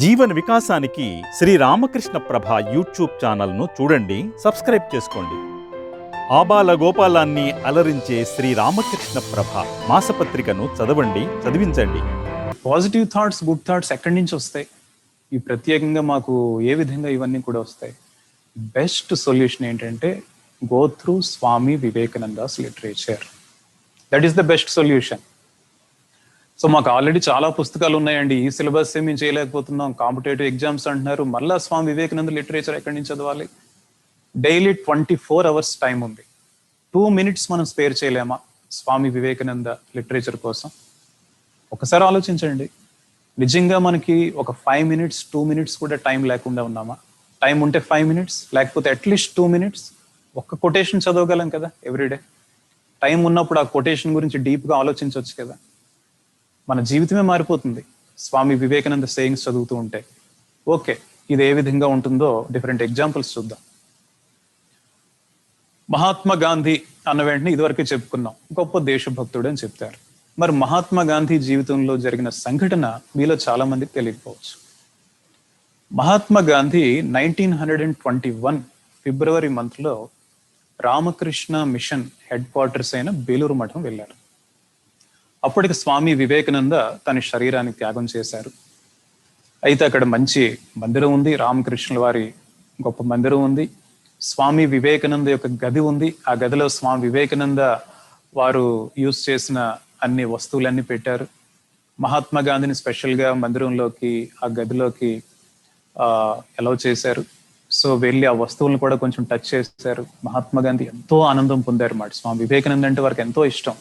జీవన వికాసానికి శ్రీ రామకృష్ణ ప్రభ యూట్యూబ్ ఛానల్ను చూడండి సబ్స్క్రైబ్ చేసుకోండి. ఆబాల గోపాలాన్ని అలరించే శ్రీ రామకృష్ణ ప్రభ మాసపత్రికను చదవండి చదివించండి. పాజిటివ్ థాట్స్ గుడ్ థాట్స్ ఎక్కడి నుంచి వస్తాయి? ఈ ప్రత్యేకంగా మాకు ఏ విధంగా ఇవన్నీ కూడా వస్తాయి? బెస్ట్ సొల్యూషన్ ఏంటంటే go through Swami Vivekananda's literature that is the best solution so మాకు ఆల్రెడీ చాలా పుస్తకాలు ఉన్నాయండి. ఈ సిలబస్ మేము చేయలేకపోతున్నాం. కాంపిటేటివ్ ఎగ్జామ్స్ అంటున్నారు. మళ్ళా స్వామి వివేకానంద లిటరేచర్ ఎక్కడి నుంచి చదవాలి? Daily twenty four hours time ఉంది. టూ మినిట్స్ మనం స్పేర్ చేయలేమా స్వామి వివేకానంద లిటరేచర్ కోసం? ఒకసారి ఆలోచించండి. నిజంగా మనకి ఒక ఫైవ్ మినిట్స్ టూ మినిట్స్ కూడా టైం లేకుండా ఉన్నామా? టైం ఉంటే ఫైవ్ మినిట్స్ లేకపోతే అట్లీస్ట్ టూ మినిట్స్ ఒక్క కొటేషన్ చదవగలం కదా ఎవ్రీడే టైం ఉన్నప్పుడు ఆ కొటేషన్ గురించి డీప్గా ఆలోచించవచ్చు కదా. మన జీవితమే మారిపోతుంది. స్వామి వివేకానంద సేయింగ్స్ చదువుతూ ఉంటే. ఓకే ఇది ఏ విధంగా ఉంటుందో డిఫరెంట్ ఎగ్జాంపుల్స్ చూద్దాం. మహాత్మా గాంధీ అన్న వెంటనే ఇదివరకే చెప్పుకున్నాం. గొప్ప దేశభక్తుడు అని చెప్తారు. మరి మహాత్మా గాంధీ జీవితంలో జరిగిన సంఘటన మీలో చాలా మందికి తెలియకపోవచ్చు. Mahatma Gandhi nineteen hundred and twenty one February మంత్లో రామకృష్ణ మిషన్ హెడ్ క్వార్టర్స్ అయిన బేలూరు మఠం వెళ్ళారు. అప్పటికి స్వామి వివేకానంద తన శరీరాన్ని త్యాగం చేశారు. అయితే అక్కడ మంచి మందిరం ఉంది. రామకృష్ణుల వారి గొప్ప మందిరం ఉంది. స్వామి వివేకానంద యొక్క గది ఉంది. ఆ గదిలో స్వామి వివేకానంద వారు యూజ్ చేసిన అన్ని వస్తువులన్నీ పెట్టారు. మహాత్మా గాంధీని స్పెషల్గా మందిరంలోకి ఆ గదిలోకి ఆ అలౌ చేశారు. సో వెళ్ళి ఆ వస్తువులను కూడా కొంచెం టచ్ చేశారు. మహాత్మా గాంధీ ఎంతో ఆనందం పొందారు మాట. స్వామి వివేకానంద అంటే వారికి ఎంతో ఇష్టం.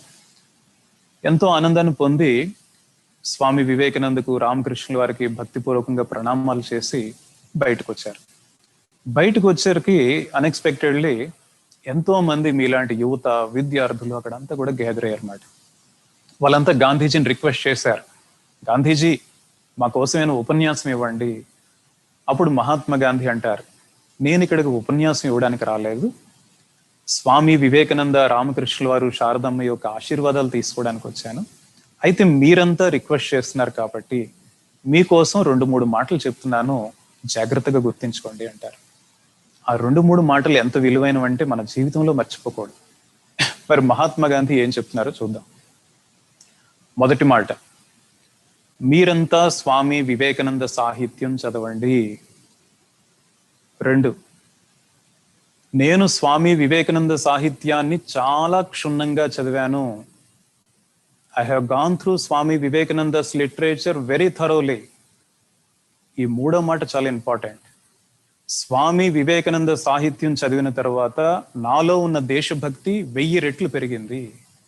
ఎంతో ఆనందాన్ని పొంది స్వామి వివేకానందకు రామకృష్ణుల వారికి భక్తిపూర్వకంగా ప్రణామాలు చేసి బయటకు వచ్చారు బయటకు వచ్చేసరికి అన్ఎక్స్పెక్టెడ్లీ ఎంతో మంది మీలాంటి యువత విద్యార్థులు అక్కడ అంతా కూడా గ్యాదర్ అయ్యారు అన్నమాట వాళ్ళంతా గాంధీజీని రిక్వెస్ట్ చేశారు. గాంధీజీ మా కోసమైన ఉపన్యాసం ఇవ్వండి. అప్పుడు మహాత్మా గాంధీ అంటారు నేను ఇక్కడికి ఉపన్యాసం ఇవ్వడానికి రాలేదు. స్వామి వివేకానంద రామకృష్ణుల వారు శారదమ్మ యొక్క ఆశీర్వాదాలు తీసుకోవడానికి వచ్చాను. అయితే మీరంతా రిక్వెస్ట్ చేస్తున్నారు కాబట్టి మీకోసం రెండు మూడు మాటలు చెప్తున్నాను జాగ్రత్తగా గుర్తించుకోండి అంటారు. ఆ రెండు మూడు మాటలు ఎంత విలువైనవంటే మన జీవితంలో మర్చిపోకూడదు. మరి మహాత్మా గాంధీ ఏం చెప్తున్నారో చూద్దాం. మొదటి మాట మీరంతా స్వామి వివేకానంద సాహిత్యం చదవండి. రెండు నేను స్వామి వివేకానంద సాహిత్యాన్ని చాలా క్షుణ్ణంగా చదివాను. I have gone through Swami Vivekananda's literature very thoroughly ఈ మూడో మాట చాలా ఇంపార్టెంట్ స్వామి వివేకానంద సాహిత్యం చదివిన తర్వాత నాలో ఉన్న దేశభక్తి వెయ్యి రెట్లు పెరిగింది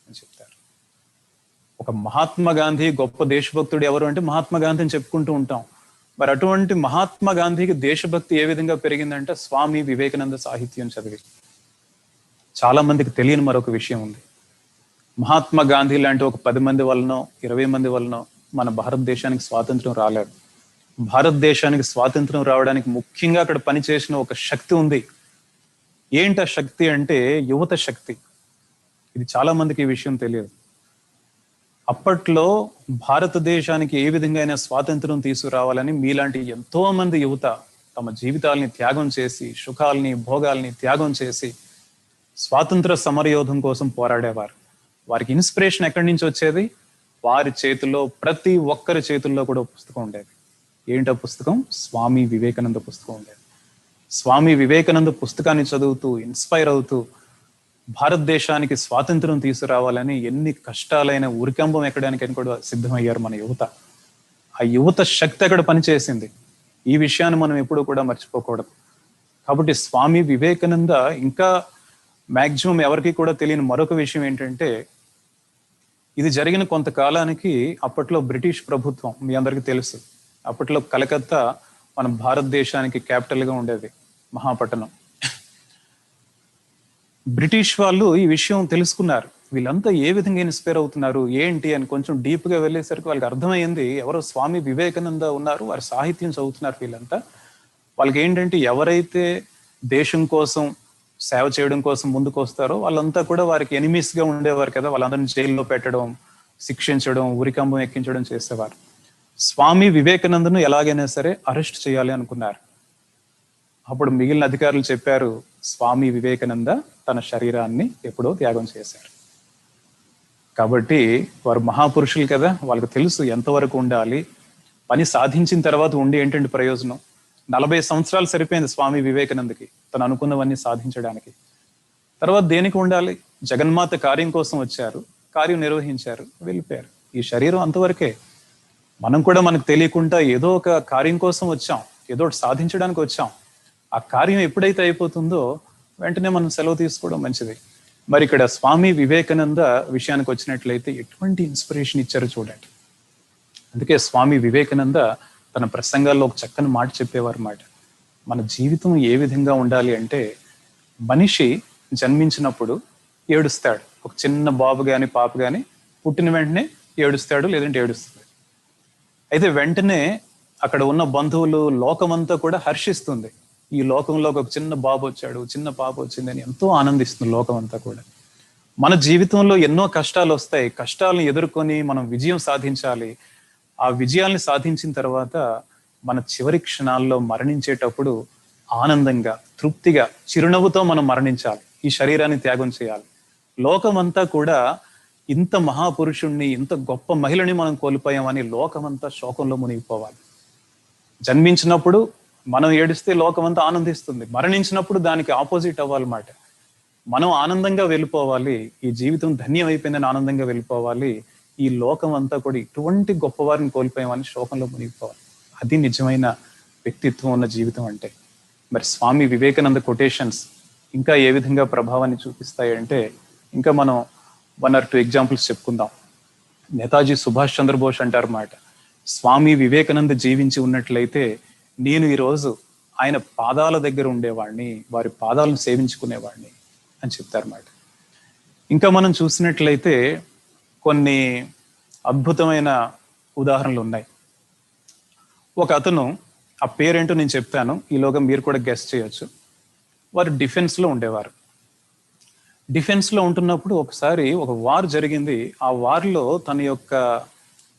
అని చెప్తారు ఒక మహాత్మా గాంధీ గొప్ప దేశభక్తుడు ఎవరు అంటే మహాత్మా గాంధీని చెప్పుకుంటూ ఉంటాం. మరి అటువంటి మహాత్మా గాంధీకి దేశభక్తి ఏ విధంగా పెరిగిందంటే స్వామి వివేకానంద సాహిత్యం చదివి. చాలా మందికి తెలియని మరొక విషయం ఉంది. మహాత్మా గాంధీ లాంటి ఒక పది మంది వలనో ఇరవై మంది వలనో మన భారతదేశానికి స్వాతంత్రం రాలేదు. భారతదేశానికి స్వాతంత్రం రావడానికి ముఖ్యంగా అక్కడ పనిచేసిన ఒక శక్తి ఉంది. ఏంటి ఆ శక్తి అంటే యువత శక్తి. ఇది చాలా మందికి ఈ విషయం తెలియదు. అప్పట్లో భారతదేశానికి ఏ విధంగా స్వాతంత్రం తీసుకురావాలని మీలాంటి ఎంతో మంది యువత తమ జీవితాల్ని త్యాగం చేసి సుఖాల్ని భోగాల్ని త్యాగం చేసి స్వాతంత్ర సమరయోధం కోసం పోరాడేవారు. వారికి ఇన్స్పిరేషన్ ఎక్కడి నుంచి వచ్చేది? వారి చేతుల్లో ప్రతి ఒక్కరి చేతుల్లో కూడా పుస్తకం ఉండేది. ఏంటో పుస్తకం? స్వామి వివేకానంద పుస్తకం ఉండేది. స్వామి వివేకానంద పుస్తకాన్ని చదువుతూ ఇన్స్పైర్ అవుతూ భారతదేశానికి స్వాతంత్రం తీసుకురావాలని ఎన్ని కష్టాలైన ఉరికంబం ఎక్కడానికి కూడా సిద్ధమయ్యారు మన యువత. ఆ యువత శక్తి అక్కడ పనిచేసింది. ఈ విషయాన్ని మనం ఎప్పుడూ కూడా మర్చిపోకూడదు. కాబట్టి స్వామి వివేకానంద ఇంకా మాక్సిమం ఎవరికి కూడా తెలియని మరొక విషయం ఏంటంటే ఇది జరిగిన కొంతకాలానికి అప్పట్లో బ్రిటిష్ ప్రభుత్వం మీ అందరికీ తెలుసు అప్పట్లో కలకత్తా మన భారతదేశానికి క్యాపిటల్గా ఉండేది మహాపట్టణం. బ్రిటిష్ వాళ్ళు ఈ విషయం తెలుసుకున్నారు. వీళ్ళంతా ఏ విధంగా ఇన్స్పైర్ అవుతున్నారు ఏంటి అని కొంచెం డీప్గా వెళ్ళేసరికి వాళ్ళకి అర్థమైంది ఎవరో స్వామి వివేకానంద ఉన్నారు వారి సాహిత్యం చదువుతున్నారు వీళ్ళంతా. వాళ్ళకి ఏంటంటే ఎవరైతే దేశం కోసం సేవ చేయడం కోసం ముందుకు వస్తారో వాళ్ళంతా కూడా వారికి ఎనిమీస్గా ఉండేవారు కదా వాళ్ళందరిని జైల్లో పెట్టడం శిక్షించడం ఉరికంబం ఎక్కించడం చేసేవారు. స్వామి వివేకానందను ఎలాగైనా సరే అరెస్ట్ చేయాలి అనుకున్నారు. అప్పుడు మిగిలిన అధికారులు చెప్పారు స్వామి వివేకానంద తన శరీరాన్ని ఎప్పుడో త్యాగం చేశారు. కాబట్టి వారు మహాపురుషులు కదా వాళ్ళకి తెలుసు ఎంతవరకు ఉండాలి. పని సాధించిన తర్వాత ఉండి ఏంటంటే ప్రయోజనం? నలభై సంవత్సరాలు సరిపోయింది స్వామి వివేకానందకి తను అనుకున్నవన్నీ సాధించడానికి. తర్వాత దేనికి ఉండాలి? జగన్మాత కార్యం కోసం వచ్చారు కార్యం నిర్వహించారు వెళ్ళిపోయారు. ఈ శరీరం అంతవరకే. మనం కూడా మనకు తెలియకుండా ఏదో ఒక కార్యం కోసం వచ్చాం ఏదో ఒకటి సాధించడానికి వచ్చాం. ఆ కార్యం ఎప్పుడైతే అయిపోతుందో వెంటనే మనం సెలవు తీసుకోవడం మంచిది. మరి ఇక్కడ స్వామి వివేకానంద విషయానికి వచ్చినట్లయితే ఎటువంటి ఇన్స్పిరేషన్ ఇచ్చారో చూడండి. అందుకే స్వామి వివేకానంద తన ప్రసంగాల్లో ఒక చక్కని మాట చెప్పేవారు మాట మన జీవితం ఏ విధంగా ఉండాలి అంటే మనిషి జన్మించినప్పుడు ఏడుస్తాడు. ఒక చిన్న బాబు కానీ పాప కానీ పుట్టిన వెంటనే ఏడుస్తాడు లేదంటే ఏడుస్తుంది అయితే వెంటనే అక్కడ ఉన్న బంధువులు లోకమంతా కూడా హర్షిస్తుంది. ఈ లోకంలోకి ఒక చిన్న బాబు వచ్చాడు చిన్న పాప వచ్చిందని ఎంతో ఆనందిస్తుంది లోకం అంతా కూడా. మన జీవితంలో ఎన్నో కష్టాలు వస్తాయి. కష్టాలను ఎదుర్కొని మనం విజయం సాధించాలి. ఆ విజయాల్ని సాధించిన తర్వాత మన చివరి క్షణాల్లో మరణించేటప్పుడు ఆనందంగా తృప్తిగా చిరునవ్వుతో మనం మరణించాలి. ఈ శరీరాన్ని త్యాగం చేయాలి. లోకమంతా కూడా ఇంత మహాపురుషుణ్ణి ఇంత గొప్ప మహిళని మనం కోల్పోయామని లోకమంతా శోకంలో మునిగిపోవాలి. జన్మించినప్పుడు మనం ఏడిస్తే లోకమంతా ఆనందిస్తుంది. మరణించినప్పుడు దానికి ఆపోజిట్ అవ్వాలన్నమాట మనం ఆనందంగా వెళ్ళిపోవాలి. ఈ జీవితం ధన్యం అయిపోయిందని ఆనందంగా వెళ్ళిపోవాలి. ఈ లోకం అంతా కూడా ఇటువంటి గొప్పవారిని కోల్పోయామని శోకంలో మునిగిపోవాలి. అది నిజమైన వ్యక్తిత్వం ఉన్న జీవితం అంటే. మరి స్వామి వివేకానంద కొటేషన్స్ ఇంకా ఏ విధంగా ప్రభావాన్ని చూపిస్తాయి అంటే ఇంకా మనం వన్ ఆర్ టూ ఎగ్జాంపుల్స్ చెప్పుకుందాం. నేతాజీ సుభాష్ చంద్రబోస్ అంటారు మాట. స్వామి వివేకానంద జీవించి ఉన్నట్లయితే నేను ఈరోజు ఆయన పాదాల దగ్గర ఉండేవాడిని వారి పాదాలను సేవించుకునేవాడిని అని చెప్తారన్నమాట. ఇంకా మనం చూసినట్లయితే కొన్ని అద్భుతమైన ఉదాహరణలు ఉన్నాయి. ఒక అతను ఆ పేరేంటో నేను చెప్తాను ఈలోగా మీరు కూడా గెస్ట్ చేయొచ్చు. వారు డిఫెన్స్లో ఉండేవారు. డిఫెన్స్లో ఉంటున్నప్పుడు ఒకసారి ఒక వార్ జరిగింది. ఆ వార్లో తన యొక్క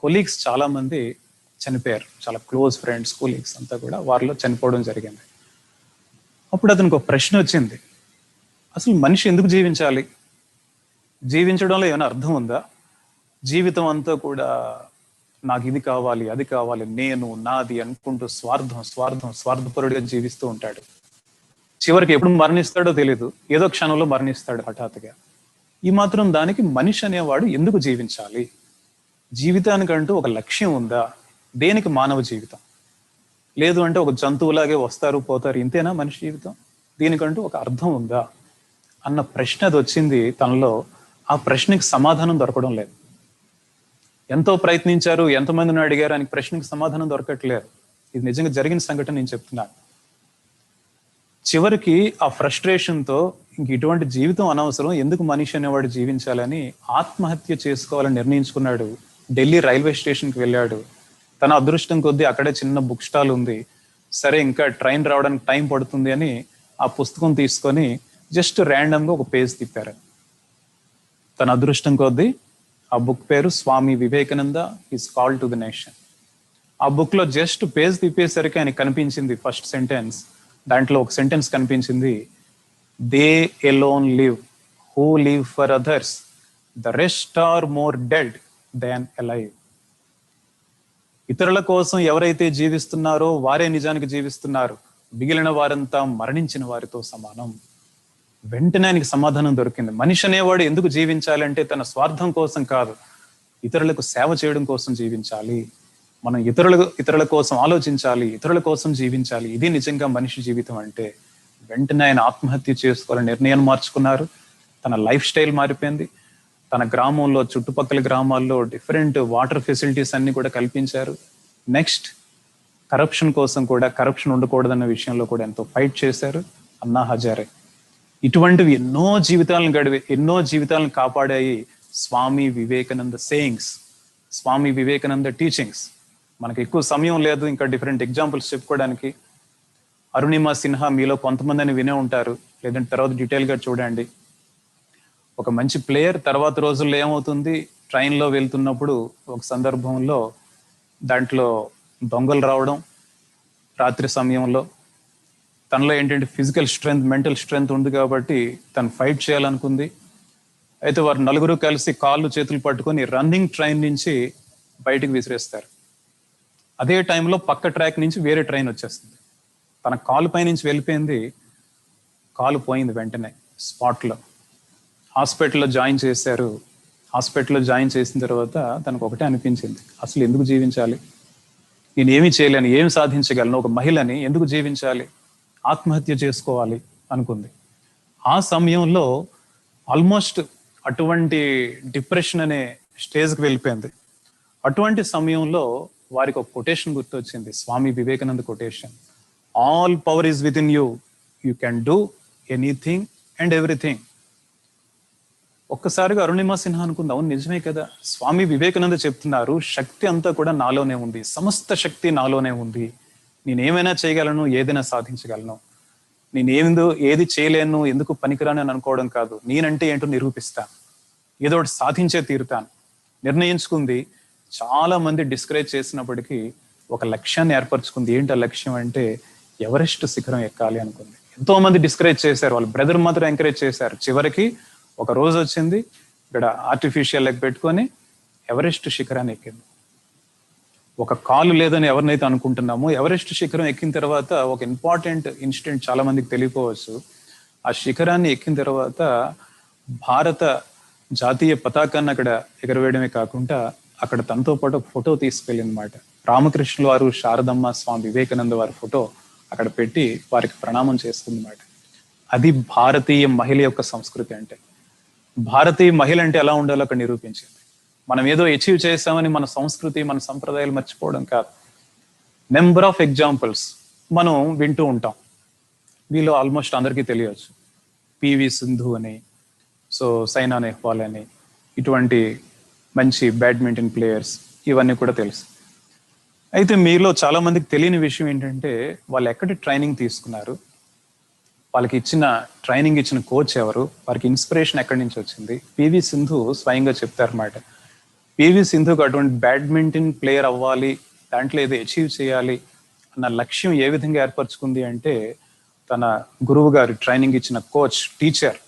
కొలీగ్స్ చాలామంది చనిపోయారు. చాలా క్లోజ్ ఫ్రెండ్స్ కూలీగ్స్ అంతా కూడా వారిలో చనిపోవడం జరిగింది. అప్పుడు అతనికి ఒక ప్రశ్న వచ్చింది. అసలు మనిషి ఎందుకు జీవించాలి? జీవించడంలో ఏమైనా అర్థం ఉందా? జీవితం అంతా కూడా నాకు ఇది కావాలి అది కావాలి నేను నాది అనుకుంటూ స్వార్థం స్వార్థం స్వార్థపరుడిగా జీవిస్తూ ఉంటాడు. చివరికి ఎప్పుడు మరణిస్తాడో తెలియదు ఏదో క్షణంలో మరణిస్తాడు హఠాత్తుగా. ఈ మాత్రం దానికి మనిషి అనేవాడు ఎందుకు జీవించాలి? జీవితానికంటూ ఒక లక్ష్యం ఉందా? దేనికి మానవ జీవితం? లేదు అంటే ఒక జంతువులాగే వస్తారు పోతారు ఇంతేనా మనిషి జీవితం? దీనికంటూ ఒక అర్థం ఉందా? అన్న ప్రశ్న అది వచ్చింది తనలో. ఆ ప్రశ్నకి సమాధానం దొరకడం లేదు. ఎంతో ప్రయత్నించారు ఎంతమందిని అడిగారు అని ప్రశ్నకి సమాధానం దొరకట్లేదు. ఇది నిజంగా జరిగిన సంఘటన నేను చెప్తున్నాను. చివరికి ఆ ఫ్రస్ట్రేషన్తో ఇంక ఇటువంటి జీవితం అనవసరం ఎందుకు మనిషి అనేవాడు జీవించాలని ఆత్మహత్య చేసుకోవాలని నిర్ణయించుకున్నాడు. ఢిల్లీ రైల్వే స్టేషన్కి వెళ్ళాడు. తన అదృష్టం కొద్దీ అక్కడే చిన్న బుక్ స్టాల్ ఉంది. సరే ఇంకా ట్రైన్ రావడానికి టైం పడుతుంది అని ఆ పుస్తకం తీసుకొని జస్ట్ ర్యాండమ్గా ఒక పేజ్ తిప్పారు. తన అదృష్టం కొద్దీ ఆ బుక్ పేరు Swami Vivekananda is call to the nation. ఆ బుక్లో జస్ట్ పేజ్ తిప్పేసరికి ఆయనకి కనిపించింది ఫస్ట్ సెంటెన్స్. దాంట్లో ఒక సెంటెన్స్ కనిపించింది they alone live who live for others the rest are more dead than alive ఇతరుల కోసం ఎవరైతే జీవిస్తున్నారో వారే నిజానికి జీవిస్తున్నారు. మిగిలిన వారంతా మరణించిన వారితో సమానం. వెంటనే ఆయనకి సమాధానం దొరికింది. మనిషి అనేవాడు ఎందుకు జీవించాలంటే తన స్వార్థం కోసం కాదు. ఇతరులకు సేవ చేయడం కోసం జీవించాలి. మనం ఇతరుల ఇతరుల కోసం ఆలోచించాలి. ఇతరుల కోసం జీవించాలి. ఇది నిజంగా మనిషి జీవితం అంటే. వెంటనే ఆయన ఆత్మహత్య చేసుకోవాలని నిర్ణయం మార్చుకున్నారు. తన లైఫ్ స్టైల్ మారిపోయింది. తన గ్రామంలో చుట్టుపక్కల గ్రామాల్లో డిఫరెంట్ వాటర్ ఫెసిలిటీస్ అన్ని కూడా కల్పించారు. నెక్స్ట్ కరప్షన్ కోసం కూడా కరప్షన్ ఉండకూడదన్న విషయంలో కూడా ఎంతో ఫైట్ చేశారు అన్నా హజారే. ఇటువంటివి ఎన్నో జీవితాలను గడివే ఎన్నో జీవితాలను కాపాడాయి స్వామి వివేకానంద సేయింగ్స్ స్వామి వివేకానంద టీచింగ్స్ మనకి ఎక్కువ సమయం లేదు ఇంకా డిఫరెంట్ ఎగ్జాంపుల్స్ చెప్పుకోవడానికి. అరుణిమ సిన్హా మీలో కొంతమంది అని వినే ఉంటారు. లేదంటే తర్వాత డీటెయిల్గా చూడండి. ఒక మంచి ప్లేయర్ తర్వాత రోజుల్లో ఏమవుతుంది? ట్రైన్లో వెళ్తున్నప్పుడు ఒక సందర్భంలో దాంట్లో దొంగలు రావడం రాత్రి సమయంలో. తనలో ఏంటంటే ఫిజికల్ స్ట్రెంగ్త్ మెంటల్ స్ట్రెంగ్త్ ఉంది కాబట్టి తను ఫైట్ చేయాలనుకుంది. అయితే వారు నలుగురు కలిసి కాళ్ళు చేతులు పట్టుకొని రన్నింగ్ ట్రైన్ నుంచి బయటకు విసిరేస్తారు. అదే టైంలో పక్క ట్రాక్ నుంచి వేరే ట్రైన్ వచ్చేస్తుంది. తన కాలు పై నుంచి వెళ్ళిపోయింది. కాలు పోయింది వెంటనే స్పాట్లో. హాస్పిటల్లో జాయిన్ చేశారు. హాస్పిటల్లో జాయిన్ చేసిన తర్వాత తనకు ఒకటే అనిపించింది. అసలు ఎందుకు జీవించాలి? నేను ఏమి చేయలేను ఏమి సాధించగలను? ఒక మహిళని ఎందుకు జీవించాలి? ఆత్మహత్య చేసుకోవాలి అనుకుంది. ఆ సమయంలో ఆల్మోస్ట్ అటువంటి డిప్రెషన్ అనే స్టేజ్కి వెళ్ళిపోయింది. అటువంటి సమయంలో వారికి ఒక కొటేషన్ గుర్తొచ్చింది. Swami Vivekananda quotation. All power is within you. You can do anything and everything. ఒక్కసారిగా అరుణిమ సిన్హా అనుకుంది. అవును నిజమే కదా. స్వామి వివేకానంద చెప్తున్నారు శక్తి అంతా కూడా నాలోనే ఉంది. సమస్త శక్తి నాలోనే ఉంది. నేనేమైనా చేయగలను ఏదైనా సాధించగలను. నేనేందో ఏది చేయలేను ఎందుకు పనికిరాను అని అనుకోవడం కాదు. నేనంటే ఏంటో నిరూపిస్తాను ఏదో ఒకటి సాధించే తీరుతాను. నిర్ణయించుకుంది. చాలా మంది డిస్కరేజ్ చేసినప్పటికీ ఒక లక్ష్యాన్ని ఏర్పరచుకుంది. ఏంటి ఆ లక్ష్యం అంటే ఎవరెస్ట్ శిఖరం ఎక్కాలి అనుకుంది. ఎంతో మంది డిస్కరేజ్ చేశారు. వాళ్ళ బ్రదర్ మాత్రం ఎంకరేజ్ చేశారు. చివరికి ఒక రోజు వచ్చింది ఇక్కడ ఆర్టిఫిషియల్ లెగ్ పెట్టుకొని ఎవరెస్ట్ శిఖరాన్ని ఎక్కింది. ఒక కాలు లేదని ఎవరినైతే అనుకుంటున్నామో ఎవరెస్ట్ శిఖరం ఎక్కిన తర్వాత ఒక ఇంపార్టెంట్ ఇన్సిడెంట్ చాలా మందికి తెలియకపోవచ్చు. ఆ శిఖరాన్ని ఎక్కిన తర్వాత భారత జాతీయ పతాకాన్ని అక్కడ ఎగరవేయడమే కాకుండా అక్కడ తనతో పాటు ఒక ఫోటో తీసుకెళ్ళిందనమాట రామకృష్ణుల వారు శారదమ్మ స్వామి వివేకానంద వారి ఫోటో అక్కడ పెట్టి వారికి ప్రణామం చేస్తుందన్నమాట. అది భారతీయ మహిళ యొక్క సంస్కృతి అంటే. భారతీయ మహిళ అంటే ఎలా ఉండాలో అక్కడ నిరూపించింది. మనం ఏదో అచీవ్ చేస్తామని మన సంస్కృతి మన సంప్రదాయాలు మర్చిపోవడం కాదు. నెంబర్ ఆఫ్ ఎగ్జాంపుల్స్ మనం వింటూ ఉంటాం. వీళ్ళు ఆల్మోస్ట్ అందరికీ తెలియచ్చు పివి సింధు అని సో సైనా నెహ్వాల్ అని ఇటువంటి మంచి బ్యాడ్మింటన్ ప్లేయర్స్ ఇవన్నీ కూడా తెలుసు. అయితే మీలో చాలా మందికి తెలియని విషయం ఏంటంటే వాళ్ళు ఎక్కడ ట్రైనింగ్ తీసుకున్నారు? వాళ్ళకి ఇచ్చిన ట్రైనింగ్ ఇచ్చిన కోచ్ ఎవరు? వారికి ఇన్స్పిరేషన్ ఎక్కడి నుంచి వచ్చింది? పివి సింధు స్వయంగా చెప్తారన్నమాట. పివి సింధుకు అటువంటి బ్యాడ్మింటన్ ప్లేయర్ అవ్వాలి దాంట్లో ఏదో అచీవ్ చేయాలి అన్న లక్ష్యం ఏ విధంగా ఏర్పరచుకుంది అంటే తన గురువు గారు ట్రైనింగ్ ఇచ్చిన కోచ్ టీచర్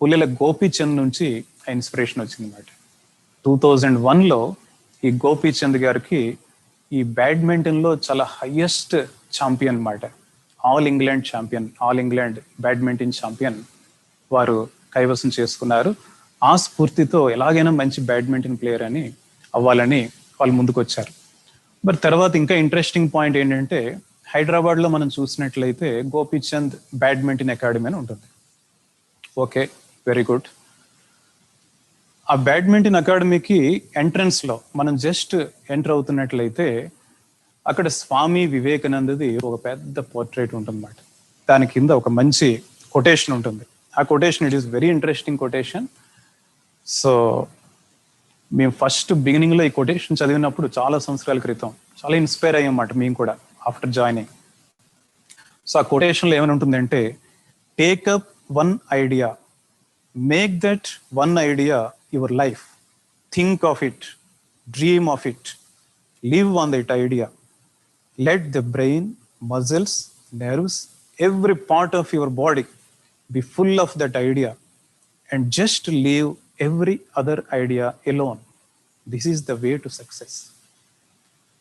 పుల్లెల గోపీచంద్ నుంచి ఆ ఇన్స్పిరేషన్ వచ్చింది అనమాట టూ థౌజండ్ వన్లో ఈ గోపీచంద్ గారికి ఈ బ్యాడ్మింటన్లో చాలా హయ్యెస్ట్ ఛాంపియన్ అన్నమాట. All England champion all England badminton champion వారు కైవసం చేసుకున్నారు. ఆ స్ఫూర్తితో ఎలాగైనా మంచి బ్యాడ్మింటన్ ప్లేయర్ అని అవ్వాలని వాళ్ళు ముందుకు వచ్చారు మరి తర్వాత ఇంకా ఇంట్రెస్టింగ్ పాయింట్ ఏంటంటే హైదరాబాద్లో మనం చూసినట్లయితే గోపీచంద్ బ్యాడ్మింటన్ అకాడమీ అని ఉంటుంది. Okay very good. ఆ బ్యాడ్మింటన్ అకాడమీకి ఎంట్రన్స్లో మనం జస్ట్ ఎంటర్ అవుతున్నట్లయితే అక్కడ స్వామి వివేకానందది ఒక పెద్ద పోర్ట్రేట్ ఉంటుందన్నమాట. దాని కింద ఒక మంచి కొటేషన్ ఉంటుంది. ఆ quotation it is very interesting quotation so మేము ఫస్ట్ బిగినింగ్లో ఈ కొటేషన్ చదివినప్పుడు చాలా సంవత్సరాల క్రితం చాలా ఇన్స్పైర్ అయ్యామాట మేము కూడా ఆఫ్టర్ జాయినింగ్ సో ఆ కొటేషన్లో ఏమైనా ఉంటుందంటే take up one idea make that one idea your life think of it dream of it live on that idea let the brain muscles nerves every part of your body be full of that idea and just leave every other idea alone this is the way to success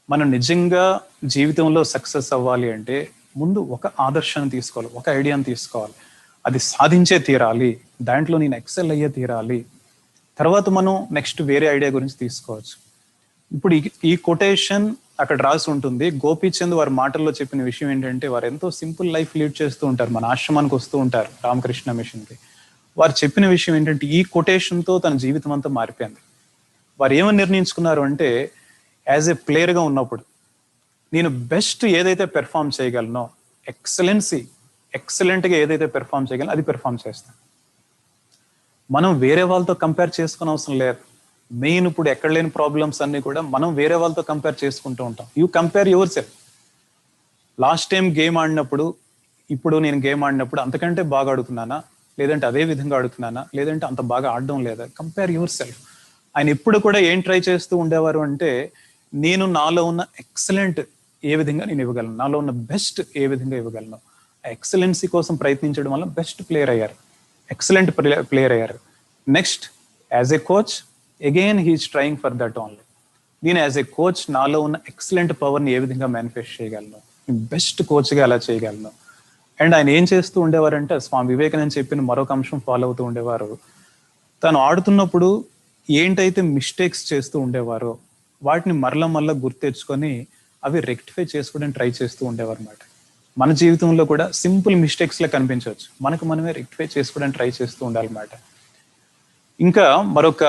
మనం నిజంగా జీవితంలో success అవ్వాలి అంటే ముందు ఒక ఆదర్శాన్ని తీసుకోవాలి ఒక ఐడియాని తీసుకోవాలి. అది సాధించే తీరాలి దాంట్లో నేను ఎక్సెల్ అయ్యే తీరాలి. తర్వాత మనం నెక్స్ట్ వేరే ఐడియా గురించి తీసుకోవచ్చు. ఇప్పుడు ఈ- ఈ కొటేషన్ అక్కడ రాసి ఉంటుంది. గోపీచంద్ వారి మాటల్లో చెప్పిన విషయం ఏంటంటే వారు ఎంతో సింపుల్ లైఫ్ లీడ్ చేస్తూ ఉంటారు. మన ఆశ్రమానికి వస్తూ ఉంటారు రామకృష్ణ మిషన్కి. వారు చెప్పిన విషయం ఏంటంటే ఈ కొటేషన్తో తన జీవితం అంతా మారిపోయింది. వారు ఏమని నిర్ణయించుకున్నారు అంటే యాజ్ ఏ ప్లేయర్గా ఉన్నప్పుడు నేను బెస్ట్ ఏదైతే పెర్ఫామ్ చేయగలనో ఎక్సలెన్సీ ఎక్సలెంట్గా ఏదైతే పెర్ఫామ్ చేయగలను అది పెర్ఫామ్ చేస్తాను. మనం వేరే వాళ్ళతో కంపేర్ చేసుకునే అవసరం లేదు. మెయిన్ ఇప్పుడు ఎక్కడ లేని ప్రాబ్లమ్స్ అన్ని కూడా మనం వేరే వాళ్ళతో కంపేర్ చేసుకుంటూ ఉంటాం. You compare yourself last time game ఆడినప్పుడు ఇప్పుడు నేను గేమ్ ఆడినప్పుడు అంతకంటే బాగా ఆడుతున్నానా లేదంటే అదే విధంగా ఆడుతున్నానా లేదంటే అంత బాగా ఆడడం లేదా? కంపేర్ యువర్ సెల్ఫ్ ఆయన ఎప్పుడు కూడా ఏం ట్రై చేస్తూ ఉండేవారు అంటే నేను నాలో ఉన్న ఎక్సలెంట్ ఏ విధంగా నేను ఇవ్వగలను? నాలో ఉన్న బెస్ట్ ఏ విధంగా ఇవ్వగలను? ఆ ఎక్సలెన్సీ కోసం ప్రయత్నించడం వల్ల బెస్ట్ ప్లేయర్ అయ్యారు. ఎక్సలెంట్ ప్లేయర్ అయ్యారు. Next as a coach again he's trying for that only నేను యాజ్ ఎ కోచ్ నాలో ఉన్న ఎక్సలెంట్ పవర్ని ఏ విధంగా మేనిఫెస్ట్ చేయగలను? బెస్ట్ కోచ్గా ఎలా చేయగలను? అండ్ ఆయన ఏం చేస్తూ ఉండేవారంటే స్వామి వివేకానంద చెప్పిన మరొక అంశం ఫాలో అవుతూ ఉండేవారు. తను ఆడుతున్నప్పుడు ఏంటైతే మిస్టేక్స్ చేస్తూ ఉండేవారో వాటిని మరల మరల గుర్తెచ్చుకొని అవి రెక్టిఫై చేసుకోవడానికి ట్రై చేస్తూ ఉండేవారు అనమాట మన జీవితంలో కూడా సింపుల్ మిస్టేక్స్లో కనిపించవచ్చు. మనకు మనమే రెక్టిఫై చేసుకోవడానికి ట్రై చేస్తూ ఉండాలన్నమాట. ఇంకా మరొక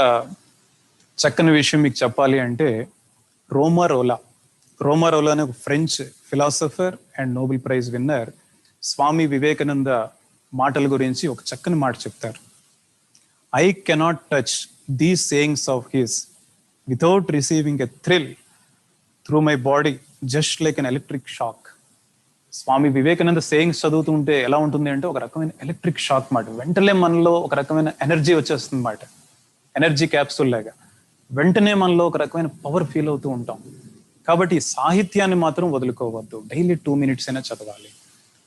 చక్కని విషయం మీకు చెప్పాలి అంటే రోమారోలా. రోమారోలా అనే ఒక French philosopher and Nobel prize winner Swami Vivekananda మాటల గురించి ఒక చక్కని మాట చెప్తారు. I cannot touch the sayings of his without receiving a thrill through my body just like an electric shock Swami Vivekananda sayings చదువుతుంటే ఎలా ఉంటుంది అంటే ఒక రకమైన ఎలక్ట్రిక్ షాక్ మాట. వెంటనే మనలో ఒక రకమైన ఎనర్జీ వచ్చేస్తుంది మాట ఎనర్జీ క్యాప్సూల్ లాగా. వెంటనే మనలో ఒక రకమైన పవర్ ఫీల్ అవుతూ ఉంటాం. కాబట్టి సాహిత్యాన్ని మాత్రం వదులుకోవద్దు. డైలీ టూ మినిట్స్ అయినా చదవాలి.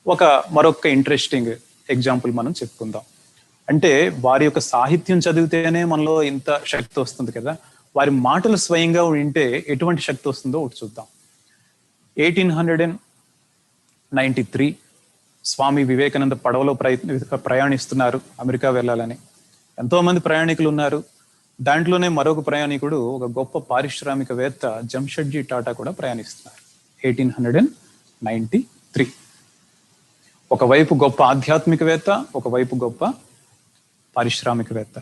ఒక మరొక ఇంట్రెస్టింగ్ ఎగ్జాంపుల్ మనం చెప్పుకుందాం. అంటే వారి యొక్క సాహిత్యం చదివితేనే మనలో ఇంత శక్తి వస్తుంది కదా. వారి మాటలు స్వయంగా వింటే ఎటువంటి శక్తి వస్తుందో ఒకటి చూద్దాం. Eighteen hundred and ninety three Swami Vivekananda పడవలో ప్రయత్ని ప్రయాణిస్తున్నారు. అమెరికా వెళ్ళాలని. ఎంతోమంది ప్రయాణికులు ఉన్నారు. దాంట్లోనే మరొక ప్రయాణికుడు ఒక గొప్ప పారిశ్రామికవేత్త జంషెడ్జీ టాటా కూడా ప్రయాణిస్తున్నారు. Eighteen hundred and ninety three. ఒకవైపు గొప్ప ఆధ్యాత్మికవేత్త ఒకవైపు గొప్ప పారిశ్రామికవేత్త.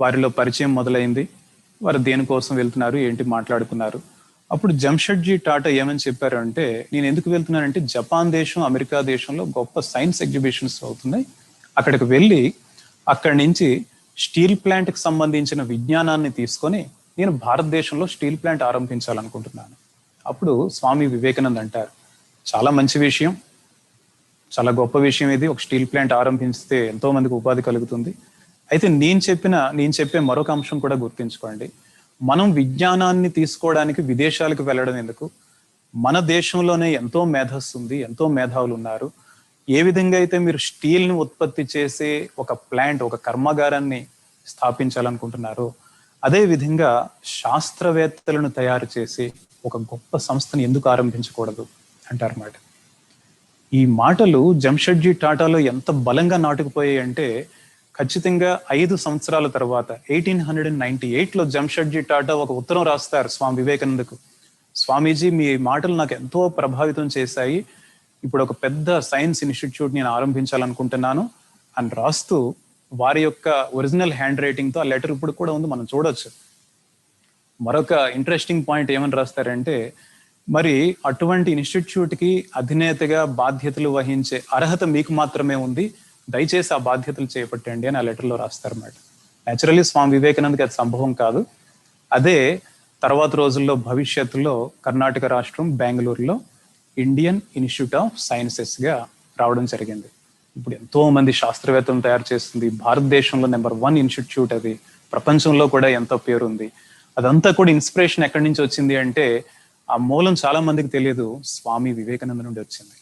వారిలో పరిచయం మొదలైంది. వారు దేనికోసం వెళ్తున్నారు ఏంటి మాట్లాడుకున్నారు. అప్పుడు జంషెడ్జీ టాటా ఏమని చెప్పారు అంటే నేను ఎందుకు వెళ్తున్నానంటే జపాన్ దేశం అమెరికా దేశంలో గొప్ప సైన్స్ ఎగ్జిబిషన్స్ అవుతున్నాయి. అక్కడికి వెళ్ళి అక్కడి నుంచి స్టీల్ ప్లాంట్కి సంబంధించిన విజ్ఞానాన్ని తీసుకొని నేను భారతదేశంలో స్టీల్ ప్లాంట్ ఆరంభించాలనుకుంటున్నాను. అప్పుడు స్వామి వివేకానంద్ అంటారు చాలా మంచి విషయం చాలా గొప్ప విషయం ఇది. ఒక స్టీల్ ప్లాంట్ ఆరంభిస్తే ఎంతో మందికి ఉపాధి కలుగుతుంది. అయితే నేను చెప్పిన నేను చెప్పే మరొక అంశం కూడా గుర్తుంచుకోండి. మనం విజ్ఞానాన్ని తీసుకోవడానికి విదేశాలకు వెళ్ళడం ఎందుకు? మన దేశంలోనే ఎంతో మేధస్సు ఉంది ఎంతో మేధావులు ఉన్నారు. ఏ విధంగా అయితే మీరు స్టీల్ని ఉత్పత్తి చేసే ఒక ప్లాంట్ ఒక కర్మాగారాన్ని స్థాపించాలనుకుంటున్నారో అదే విధంగా శాస్త్రవేత్తలను తయారు చేసి ఒక గొప్ప సంస్థను ఎందుకు ఆరంభించకూడదు అంటారన్నమాట. ఈ మాటలు జంషెడ్జీ టాటాలో ఎంత బలంగా నాటుకుపోయాయి అంటే ఖచ్చితంగా ఐదు సంవత్సరాల తర్వాత ఎయిటీన్ హండ్రెడ్ అండ్ నైన్టీ ఎయిట్లో జంషెడ్జీ టాటా ఒక ఉత్తరం రాస్తారు స్వామి వివేకానందకు. స్వామీజీ మీ మాటలు నాకు ఎంతో ప్రభావితం చేశాయి. ఇప్పుడు ఒక పెద్ద సైన్స్ ఇన్స్టిట్యూట్ నేను ఆరంభించాలనుకుంటున్నాను అని రాస్తూ వారి యొక్క ఒరిజినల్ హ్యాండ్ రైటింగ్తో ఆ లెటర్ ఇప్పుడు కూడా ఉంది మనం చూడొచ్చు. మరొక ఇంట్రెస్టింగ్ పాయింట్ ఏమని రాస్తారంటే మరి అటువంటి ఇన్స్టిట్యూట్కి అధినేతగా బాధ్యతలు వహించే అర్హత మీకు మాత్రమే ఉంది దయచేసి ఆ బాధ్యతలు చేపట్టండి అని ఆ లెటర్లో రాస్తారన్నమాట. నేచురల్లీ స్వామి వివేకానందకి అది సంభవం కాదు. అదే తర్వాత రోజుల్లో భవిష్యత్తులో కర్ణాటక రాష్ట్రం బెంగళూరులో ఇండియన్ ఇన్స్టిట్యూట్ ఆఫ్ సైన్సెస్గా రావడం జరిగింది. ఇప్పుడు ఎంతో మంది శాస్త్రవేత్తలను తయారు చేస్తుంది. భారతదేశంలో నెంబర్ వన్ ఇన్స్టిట్యూట్ అది. ప్రపంచంలో కూడా ఎంతో పేరు ఉంది అదంతా కూడా ఇన్స్పిరేషన్ ఎక్కడి నుంచి వచ్చింది అంటే ఆ మూలం చాలా మందికి తెలియదు. స్వామి వివేకానంద నుండి వచ్చింది.